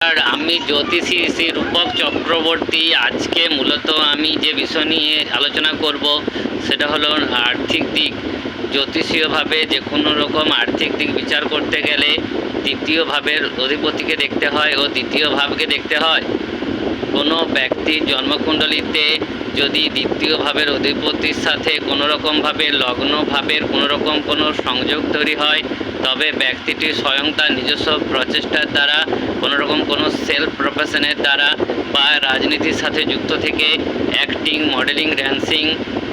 আর আমি জ্যোতিষী শ্রী রূপক চক্রবর্তী। আজকে মূলত আমি যে বিষয় নিয়ে আলোচনা করব, সেটা হলো আর্থিক দিক। জ্যোতিষীয়ভাবে যে কোনো রকম আর্থিক দিক বিচার করতে গেলে দ্বিতীয় ভাবের অধিপতিকে দেখতে হয় ও দ্বিতীয় ভাবকে দেখতে হয়। কোনো ব্যক্তির জন্মকুণ্ডলিতে যদি দ্বিতীয় ভাবের অধিপতির সাথে কোনো রকমভাবে লগ্ন ভাবের কোনো রকম কোনো সংযোগ তৈরি হয় তবে ব্যক্তিটি স্বয়ং তার নিজস্ব প্রচেষ্টার দ্বারা, কোনোরকম কোনো সেলফ প্রফেশনের দ্বারা বা রাজনীতির সাথে যুক্ত থেকে অ্যাক্টিং মডেলিং ড্যান্সিং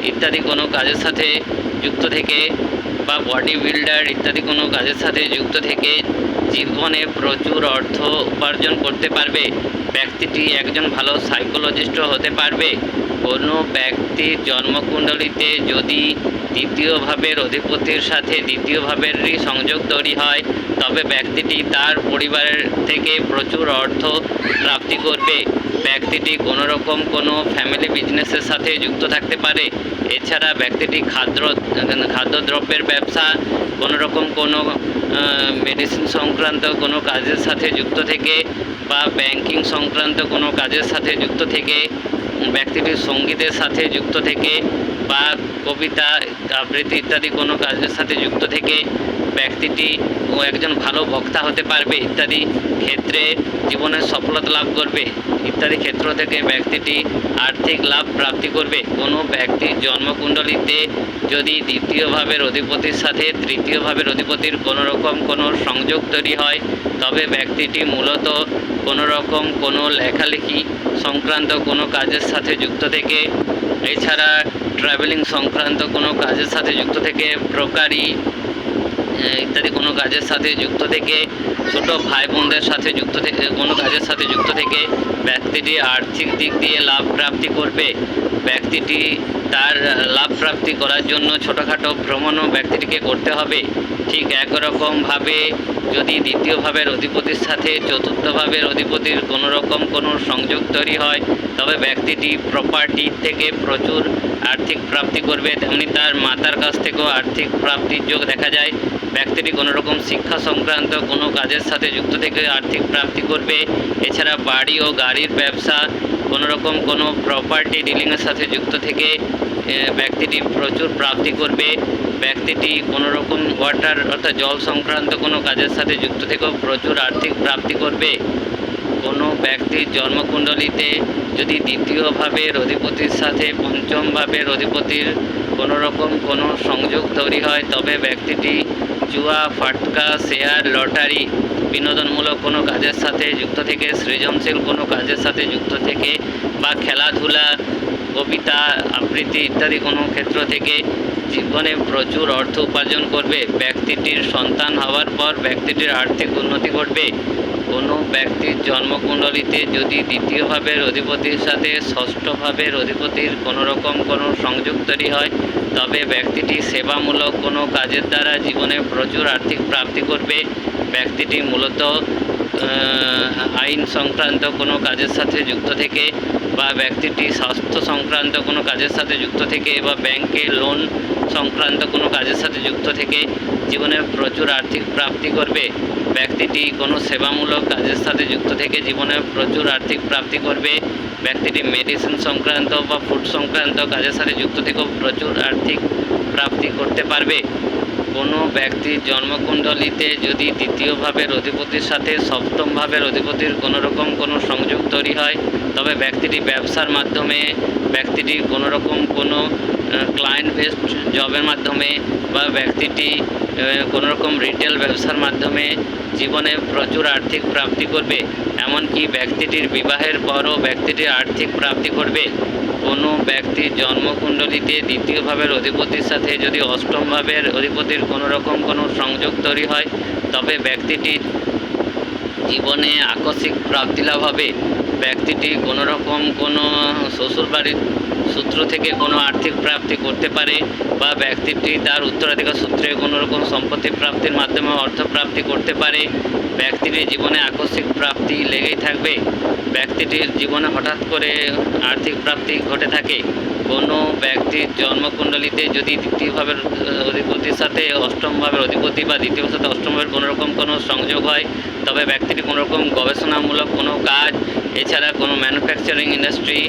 ইত্যাদি কোনো কাজের সাথে যুক্ত থেকে বা বডি বিল্ডার ইত্যাদি কোনো কাজের সাথে যুক্ত থেকে জীবনে প্রচুর অর্থ উপার্জন করতে পারবে। ব্যক্তিটি একজন ভালো সাইকোলজিস্টও হতে পারবে। কোনো ব্যক্তির জন্মকুণ্ডলিতে যদি দ্বিতীয় ভাবের অধিপতির সাথে দ্বিতীয় ভাবেরই সংযোগ তৈরি হয়, তবে ব্যক্তিটি তার পরিবারের থেকে প্রচুর অর্থ প্রাপ্তি করবে। ব্যক্তিটি কোনো রকম কোনো ফ্যামিলি বিজনেসের সাথে যুক্ত থাকতে পারে। এছাড়া ব্যক্তিটি খাদ্য, খাদ্যদ্রব্যের ব্যবসা কোনো রকম কোনো মেডিসিন সংক্রান্ত কোনো কাজের সাথে যুক্ত থেকে বা ব্যাংকিং সংক্রান্ত কোনো কাজের সাথে যুক্ত থেকে, ব্যক্তিটি সঙ্গীতের সাথে যুক্ত থেকে বা কবিতা, আবৃত্তি ইত্যাদি কোনো কাজের সাথে যুক্ত থেকে ব্যক্তিটি ও একজন ভালো বক্তা হতে পারবে ইত্যাদি ক্ষেত্রে জীবনে সফলতা লাভ করবে। ইত্যাদি ক্ষেত্র থেকে ব্যক্তিটি আর্থিক লাভ প্রাপ্তি করবে। কোনো ব্যক্তির জন্মকুণ্ডলিতে যদি দ্বিতীয় ভাবের অধিপতির সাথে তৃতীয় ভাবের অধিপতির কোনো রকম কোনো সংযোগ তৈরি হয়, তবে ব্যক্তিটি মূলত কোনো রকম কোনো লেখালেখি সংক্রান্ত কোনো কাজের সাথে যুক্ত থেকে। এছাড়া ট্রাভেলিং সংক্রান্ত কোনো কাজের সাথে যুক্ত থেকে ব্রোকারি ইত্যাদি কোনো কাজের সাথে যুক্ত থেকে, ছোট ভাই বোনদের সাথে যুক্ত থেকে, কোনো কাজের সাথে যুক্ত থেকে ব্যক্তিটি আর্থিক দিক দিয়ে লাভ প্রাপ্তি করবে। ব্যক্তিটি তার লাভ প্রাপ্তি করার জন্য ছোটোখাটো ভ্রমণও ব্যক্তিটিকে করতে হবে। ঠিক একরকমভাবে যদি দ্বিতীয় ভাবের অধিপতির সাথে চতুর্থ ভাবের অধিপতির কোনো রকম কোনো সংযোগ তৈরি হয়, তবে ব্যক্তিটি প্রপার্টি থেকে প্রচুর আর্থিক প্রাপ্তি করবে তেমনি তার মাতার কাছ থেকেও আর্থিক প্রাপ্তির যোগ দেখা যায়। ব্যক্তিটি কোনো রকম শিক্ষা সংক্রান্ত কোনো কাজের সাথে যুক্ত থেকে আর্থিক প্রাপ্তি করবে। এছাড়া বাড়ি ও গাড়ির ব্যবসা কোনো রকম কোনো প্রপার্টি ডিলিংয়ের সাথে যুক্ত থেকে ব্যক্তিটি প্রচুর প্রাপ্তি করবে। ব্যক্তিটি কোনো রকম ওয়াটার অর্থাৎ জল সংক্রান্ত কোনো কাজের সাথে যুক্ত থেকেও প্রচুর আর্থিক প্রাপ্তি করবে। কোনো ব্যক্তির জন্মকুণ্ডলিতে যদি দ্বিতীয় ভাবের অধিপতির সাথে পঞ্চম ভাবের অধিপতির কোনো রকম কোনো সংযোগ তৈরি হয়, তবে ব্যক্তিটি জুয়া, ফাটকা, শেয়ার, লটারি, বিনোদনমূলক কোনো কাজের সাথে যুক্ত থেকে, সৃজনশীল কোনো কাজের সাথে যুক্ত থেকে বা খেলাধুলা, কবিতা, আবৃত্তি ইত্যাদি কোনো ক্ষেত্র থেকে জীবনে প্রচুর অর্থ উপার্জন করবে। ব্যক্তিটির সন্তান হওয়ার পর ব্যক্তিটির আর্থিক উন্নতি ঘটবে। কোনো ব্যক্তির জন্মকুণ্ডলিতে যদি দ্বিতীয় ভাবের অধিপতির সাথে ষষ্ঠ ভাবের অধিপতির কোনো রকম কোনো সংযোগ তৈরি হয়, তবে ব্যক্তিটি সেবামূলক কোনো কাজের দ্বারা জীবনে প্রচুর আর্থিক প্রাপ্তি করবে। ব্যক্তিটি মূলত আইন সংক্রান্ত কোনো কাজের সাথে যুক্ত থেকে বা ব্যক্তিটি স্বাস্থ্য সংক্রান্ত কোনো কাজের সাথে যুক্ত থেকে বা ব্যাংকে লোন সংক্রান্ত কোনো কাজের সাথে যুক্ত থেকে জীবনে প্রচুর আর্থিক প্রাপ্তি করবে। ব্যক্তিটি কোনো সেবামূলক কাজের সাথে যুক্ত থেকে জীবনে প্রচুর আর্থিক প্রাপ্তি করবে। ব্যক্তিটি মেডিসিন সংক্রান্ত বা ফুড সংক্রান্ত কাজের সাথে যুক্ত থেকেও প্রচুর আর্থিক প্রাপ্তি করতে পারবে। কোনো ব্যক্তির জন্মকুণ্ডলিতে যদি দ্বিতীয় ভাবের অধিপতির সাথে সপ্তম ভাবের অধিপতির কোনো রকম কোনো সংযোগ তৈরি হয় তবে ব্যক্তিটি ব্যবসার মাধ্যমে ব্যক্তিটি কোনো রকম কোনো ক্লায়েন্ট বেসড জবের মাধ্যমে বা ব্যক্তিটি আহ, কোনো রকম রিটেল ব্যবসার মাধ্যমে জীবনে প্রচুর আর্থিক প্রাপ্তি করবে, এমনকি ব্যক্তিটির বিবাহের পরও ব্যক্তিটির আর্থিক প্রাপ্তি করবে। কোনো ব্যক্তির জন্মকুণ্ডলিতে দ্বিতীয় ভাবের অধিপতির সাথে যদি অষ্টম ভাবের অধিপতির কোনো রকম কোনো সংযোগ তৈরি হয়, তবে ব্যক্তিটির জীবনে আকস্মিক প্রাপ্তি লাভ হবে। ব্যক্তিটি কোনো রকম কোনো শ্বশুরবাড়ির সূত্র থেকে কোনো আর্থিক প্রাপ্তি করতে পারে বা ব্যক্তিটি তার উত্তরাধিকার সূত্রে কোনো রকম সম্পত্তি প্রাপ্তির মাধ্যমে অর্থ প্রাপ্তি করতে পারে ব্যক্তিটির জীবনে আকস্মিক প্রাপ্তি লেগেই থাকবে ব্যক্তিটির জীবনে হঠাৎ করে আর্থিক প্রাপ্তি ঘটে থাকে। কোনো ব্যক্তির জন্মকুণ্ডলিতে যদি দ্বিতীয় ভাবের আহ, অধিপতির সাথে অষ্টম ভাবের অধিপতি বা দ্বিতীয় সাথে অষ্টম ভাবের কোনো কোনো সংযোগ হয় তবে ব্যক্তিটি কোনো রকম গবেষণামূলক কোনো কাজ, এছাড়া কোনো ম্যানুফ্যাকচারিং ইন্ডাস্ট্রি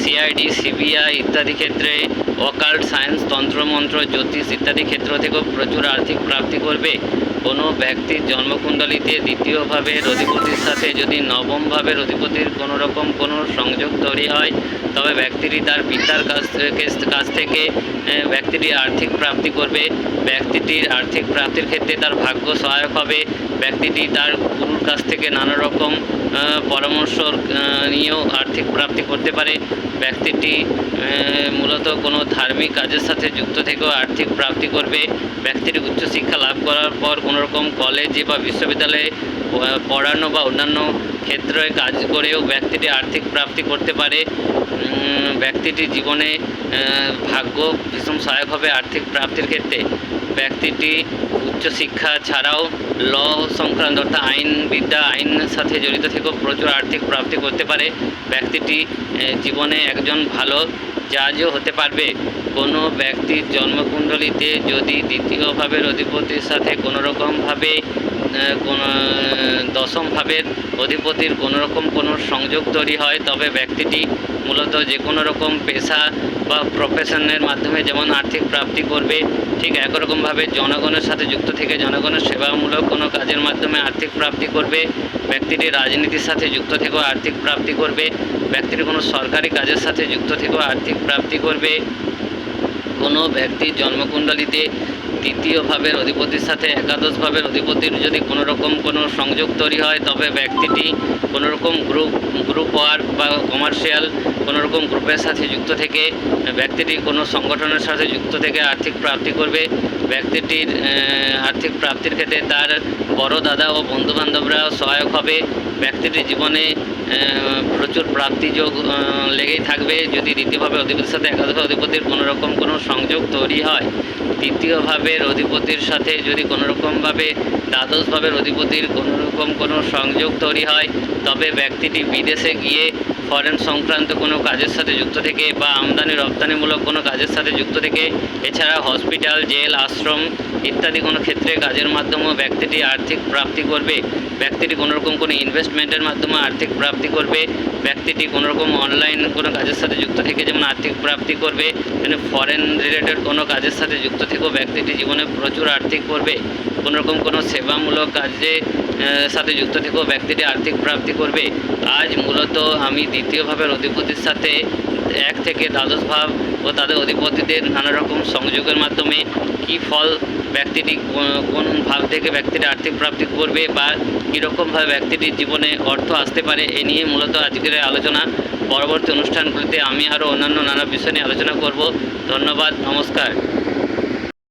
সিআইডি সিবিআই ইত্যাদি ক্ষেত্রে অকাল্ট সায়েন্স তন্ত্রমন্ত্র, জ্যোতিষ ইত্যাদি ক্ষেত্র থেকেও প্রচুর আর্থিক প্রাপ্তি করবে কোনো ব্যক্তির জন্মকুণ্ডলিতে দ্বিতীয়ভাবে অধিপতির সাথে যদি নবমভাবে অধিপতির কোনো রকম কোনো সংযোগ তৈরি হয়, তবে ব্যক্তিটি তার পিতার কাছ থেকে কাছ থেকে ব্যক্তিটি আর্থিক প্রাপ্তি করবে। ব্যক্তিটির আর্থিক প্রাপ্তির ক্ষেত্রে তার ভাগ্য সহায়ক হবে। ব্যক্তিটি তার গুরুর কাছ থেকে নানা রকম পরামর্শ নিয়েও আর্থিক প্রাপ্তি করতে পারে। ব্যক্তিটি মূলত কোনো ধার্মিক কাজের সাথে যুক্ত থেকেও আর্থিক প্রাপ্তি করবে। ব্যক্তিটি উচ্চশিক্ষা লাভ করার পর কোনোরকম কলেজে বা বিশ্ববিদ্যালয়ে পড়ানো বা অন্যান্য ক্ষেত্রে কাজ করেও ব্যক্তিটি আর্থিক প্রাপ্তি করতে পারে। ব্যক্তিটি জীবনে ভাগ্য ভীষণ সহায়ক হবে আর্থিক প্রাপ্তির ক্ষেত্রে। ব্যক্তিটি উচ্চশিক্ষা ছাড়াও ল সংক্রান্ত অর্থাৎ আইন, বিদ্যা আইনের সাথে জড়িত থেকেও প্রচুর আর্থিক প্রাপ্তি করতে পারে। ব্যক্তিটি জীবনে একজন ভালো জাজও হতে পারবে। কোনো ব্যক্তির জন্মকুণ্ডলিতে যদি দ্বিতীয় ভাবের অধিপতির সাথে কোনো রকমভাবে কোনো, দশম ভাবের অধিপতির কোনো রকম কোনো সংযোগ তৈরি হয়, তবে ব্যক্তিটি মূলত যে কোনো রকম পেশা বা প্রফেশনের মাধ্যমে যেমন আর্থিক প্রাপ্তি করবে, ঠিক একরকমভাবে জনগণের সাথে যুক্ত থেকে জনগণের সেবামূলক কোনো কাজের মাধ্যমে আর্থিক প্রাপ্তি করবে, ব্যক্তিটি রাজনীতির সাথে যুক্ত থেকেও আর্থিক প্রাপ্তি করবে, ব্যক্তিটি কোনো সরকারি কাজের সাথে যুক্ত থেকেও আর্থিক প্রাপ্তি করবে। কোনো ব্যক্তির জন্মকুণ্ডলিতে তৃতীয় ভাবের অধিপতির সাথে একাদশ ভাবের অধিপতির যদি কোনো রকম কোনো সংযোগ তৈরি হয়, তবে ব্যক্তিটি কোনো রকম গ্রুপ গ্রুপ ওয়ার্ক বা কমার্শিয়াল কোনো রকম গ্রুপের সাথে যুক্ত থেকে, ব্যক্তিটি কোনো সংগঠনের সাথে যুক্ত থেকে আর্থিক প্রাপ্তি করবে। ব্যক্তিটির আর্থিক প্রাপ্তির ক্ষেত্রে তার বড় দাদা ও বন্ধুবান্ধবরা সহায়ক হবে। ব্যক্তিটির জীবনে প্রচুর প্রাপ্তিযোগ লেগেই থাকবে। যদি দ্বিতীয়ভাবে অধিপতির সাথে একাদশ অধিপতির কোনোরকম কোনো সংযোগ তৈরি হয় তৃতীয়ভাবে অধিপতির সাথে যদি কোনোরকমভাবে, দ্বাদশভাবের অধিপতির কোনোরকম কোনো সংযোগ তৈরি হয়, তবে ব্যক্তিটি বিদেশে গিয়ে ফরেন সংক্রান্ত কোনো কাজের সাথে যুক্ত থেকে বা আমদানি, রপ্তানিমূলক কোনো কাজের সাথে যুক্ত থেকে, এছাড়া হসপিটাল জেল আশ্রম ইত্যাদি কোনো ক্ষেত্রে কাজের মাধ্যমেও ব্যক্তিটি আর্থিক প্রাপ্তি করবে। ব্যক্তিটি কোনো রকম কোনো ইনভেস্টমেন্টের মাধ্যমে আর্থিক প্রাপ্তি করবে। ব্যক্তিটি কোনো রকম অনলাইন কোনো কাজের সাথে যুক্ত থেকে যেমন আর্থিক প্রাপ্তি করবে, তেমনি ফরেন রিলেটেড কোনো কাজের সাথে যুক্ত থেকেও ব্যক্তিটি জীবনে প্রচুর আর্থিক করবে। কোনো রকম কোনো সেবামূলক কাজে সাথে যুক্ত থেকেও ব্যক্তিটি আর্থিক প্রাপ্তি করবে। আজ মূলত আমি দ্বিতীয় ভাবের অধিপতির সাথে এক থেকে দ্বাদশ ভাব ও তাদের অধিপতিদের নানা রকম সংযোগের মাধ্যমে কী ফল ব্যক্তিটি কোন ভাব থেকে ব্যক্তিটি আর্থিক প্রাপ্তি করবে বা কীরকমভাবে ব্যক্তিটির জীবনে অর্থ আসতে পারে, এ নিয়ে মূলত আজকের আলোচনা। পরবর্তী অনুষ্ঠানগুলিতে আমি আরও অন্যান্য নানা বিষয় নিয়ে আলোচনা করব। ধন্যবাদ, নমস্কার।